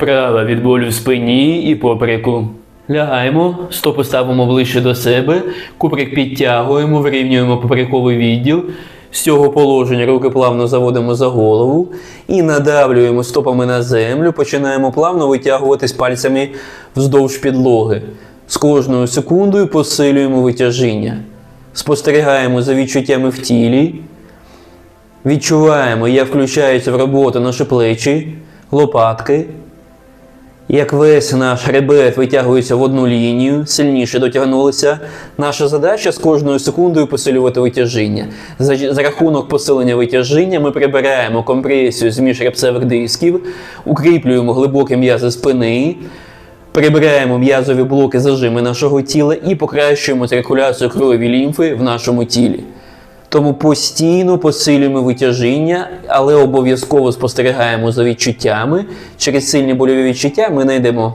Вправа від болю в спині і попереку. Лягаємо, стопи ставимо ближче до себе, куприк підтягуємо, вирівнюємо поперековий відділ. З цього положення руки плавно заводимо за голову і надавлюємо стопами на землю, починаємо плавно витягуватись пальцями вздовж підлоги. З кожною секундою посилюємо витяжіння. Спостерігаємо за відчуттями в тілі. Відчуваємо, як включаються в роботу наші плечі, лопатки, як весь наш хребет витягується в одну лінію, сильніше дотягнулися. Наша задача з кожною секундою посилювати витяжіння. За, за рахунок посилення витяжіння ми прибираємо компресію з міжребцевих дисків, укріплюємо глибокі м'язи спини, прибираємо м'язові блоки зажими нашого тіла і покращуємо циркуляцію крові лімфи в нашому тілі. Тому постійно посилюємо витяжіння, але обов'язково спостерігаємо за відчуттями. Через сильні больові відчуття ми не йдемо.